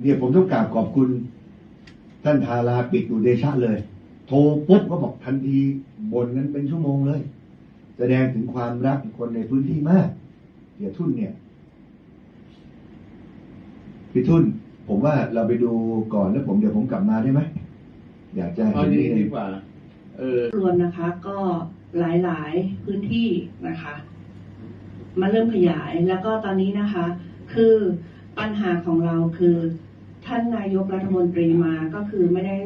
เนี่ยผมต้องกราบขอบคุณท่านทาราปิตุเดชะเลย โทรปุ๊บก็บอกทันทีบนนั้นเป็นชั่วโมงเลย แสดงถึงความรักคนในพื้นที่มากเดี๋ยวทุ่นเนี่ยพี่ทุ่น ผมว่าเราไปดูก่อนแล้วผมเดี๋ยวผมกลับมาได้ไหมอยากจะเห็นดีนี่ดีกว่า เออรวมนะคะ ก็หลายๆพื้นที่นะคะ มาเริ่มขยายแล้วก็ตอนนี้นะคะ คือ ปัญหาของเราคือท่านนายกรัฐมนตรีมาก็คือไม่ได้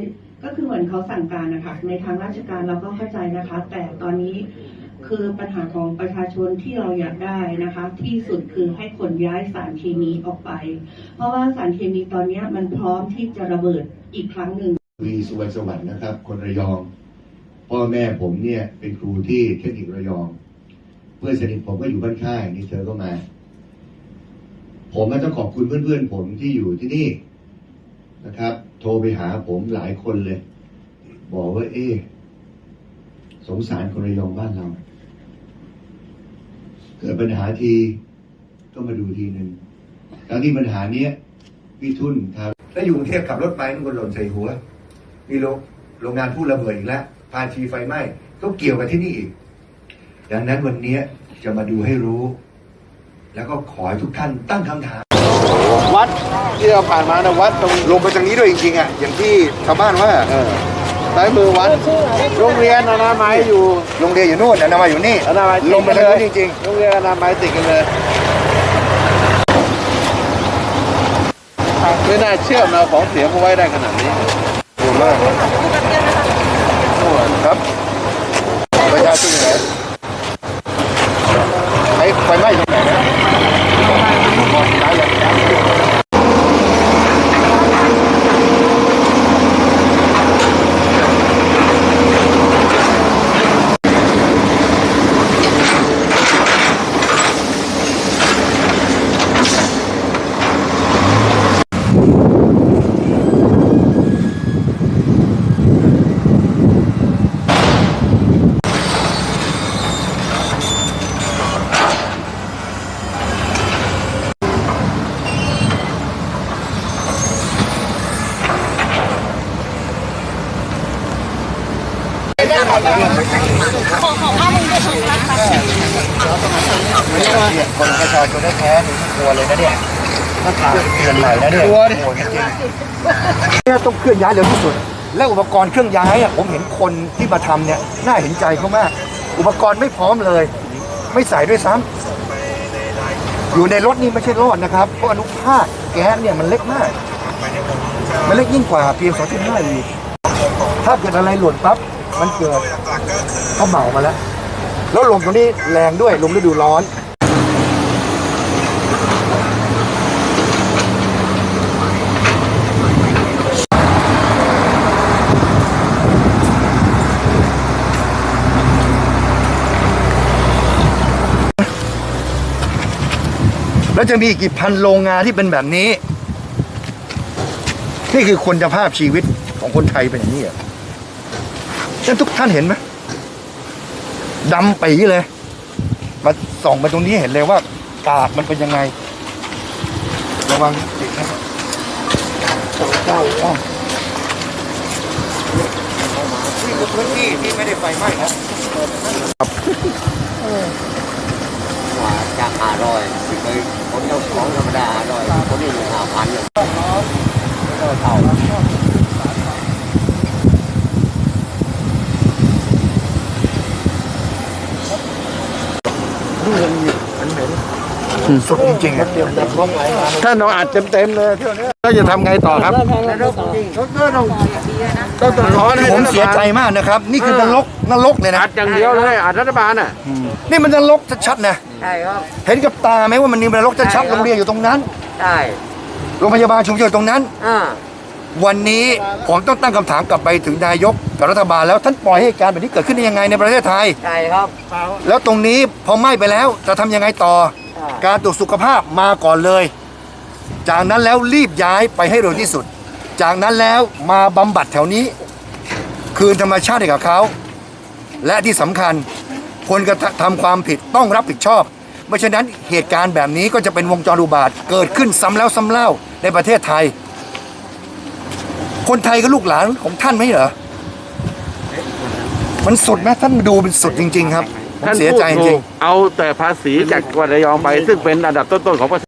ก็คือเหมือนเขาสั่งการนะคะในทางราชการเราก็เข้าใจนะคะ แต่ตอนนี้คือปัญหาของประชาชนที่เราอยากได้นะคะ ที่สุดคือให้ขนย้ายสารเคมีออกไป เพราะว่าสารเคมีตอนนี้มันพร้อมที่จะระเบิดอีกครั้งหนึ่งวีสุวรรณสวัสดิ์นะครับ คนระยอง พ่อแม่ผมเนี่ยเป็นครูที่เทคนิคระยอง เพื่อนสนิทผมก็อยู่บ้านค่ายนี่เธอก็มา ผมก็ต้องขอบคุณเพื่อนๆ ผมที่อยู่ที่นี่นะครับ โทรไปหาผมหลายคนเลย บอกว่า เอ๊สงสารคนระยองบ้านเรา เกิดปัญหาทีก็มาดูทีหนึ่งแล้วที่ปัญหาเนี้ยพี่ทุนครับถ้าอยู่กรุงเทพขับรถไปมันก็หล่นใส่หัว มีโรงโรงงานพูดระเบิดอีกแล้วพาชีไฟไหม้ก็เกี่ยวกับที่นี่อีก ดังนั้นวันนี้จะมาดูให้รู้ แล้วก็ขอให้ทุกท่านตั้งคำถาม วัดที่เราผ่านมานะวัดตรงลงไปตรงนี้ด้วยจริงๆอะอย่างที่ชาวบ้านว่าเออซ้ายมือวัดโรงเรียนอนามัยอยู่โรงเรียนอยู่นู่นอนามัยอยู่นี่อนามัยติดลงไปกันทางเลนู้ยนจริงโรงเรียนอนามัยติดกันเลยไม่น่าเชื่อมาของเสียมาไว้ได้ขนาดนี้ๆขอบคุณมากครับประชาชนอยู่ไหนไอ้ไฟไหม้อยู่ตรงไหนนะย้ายยังย้าย คนประชาชนแท้ๆนี่กลัวเลยนะเนี่ยถ้าถามเตือนหน่นะเนี่ยกลัวดิโอ้ยจริงเนี่ยต้องเคลื่อนย้ายเร็วที่สุด และอุปกรณ์เครื่องย้ายอะผมเห็นคนที่มาทำเนี่ยน่าเห็นใจเขามาก อุปกรณ์ไม่พร้อมเลย ไม่ใส่ด้วยซ้ำอยู่ในรถนี่ไม่ใช่รอดนะครับ เพราะอนุภาคแก๊สเนี่ยมันเล็กมาก มันเล็กยิ่งกว่าพีเอ็มสองจุดห้าอีกถ้าเกิดอะไรหล่นปั๊บ มันเกิดเขาเหมามาแล้ว แล้วลมตรงนี้แรงด้วยลมฤดูร้อนแล้วจะมีกี่พันโรงงานที่เป็นแบบนี้ นี่คือคุณภาพชีวิตของคนไทยเป็นอย่างนี้เหรอ นั่นทุกท่านเห็นไหมดำปีเลย มาส่องไปตรงนี้เห็นเลยว่ากากมันเป็นยังไง ระวังติดนะเจ้าอ้อนี่คือพื้นที่ที่ไม่ได้ไฟไหม้นะว่าจากห้าร้อยเคยผมเอาของธรรมดาห้าร้อยคนนี้ห้าพันเลยก็เท่า สุดจริงๆอะถ้าน้องอัดเต็มๆเลยเที่ยวนี้ก็จะทำไงต่อครับ ต้องต้องขอให้ผมเสียใจมากนะครับ นี่คือนรกนรกเลยนะอัดอย่างเดียวเลยอัดรัฐบาลอะนี่มันนรกชัดๆนะใช่ครับเห็นกับตาไหมว่ามันมีนรกชัดๆโรงเรียนอยู่ตรงนั้นใช่โรงพยาบาลชุมชนตรงนั้นอ่าวันนี้ผมต้องตั้งคำถามกลับไปถึงนายกกับรัฐบาลแล้วท่านปล่อยให้เหตุการณ์แบบนี้เกิดขึ้นได้ยังไงในประเทศไทยใช่ครับ แล้วตรงนี้พอไหม้ไปแล้วจะทำยังไงต่ออ่า การตรวจสุขภาพมาก่อนเลย จากนั้นแล้วรีบย้ายไปให้เร็วที่สุด จากนั้นแล้วมาบำบัดแถวนี้ คืนธรรมชาติให้กับเขา และที่สำคัญคนกระทำความผิดต้องรับผิดชอบ ไม่ฉะนั้นเหตุการณ์แบบนี้ก็จะเป็นวงจรอุบาทเกิดขึ้นซ้ำแล้วซ้ำเล่าในประเทศไทย คนไทยก็ลูกหลานของท่านไหมเหรอ มันสุดไหมท่านดูเป็นสุดจริง ๆ ครับ ผมท่านเสียพูดใจจถูริงกเอาแต่ภาษีจากกวาดระยองไป ซึ่งเป็นอันดับต้นๆของประเทศ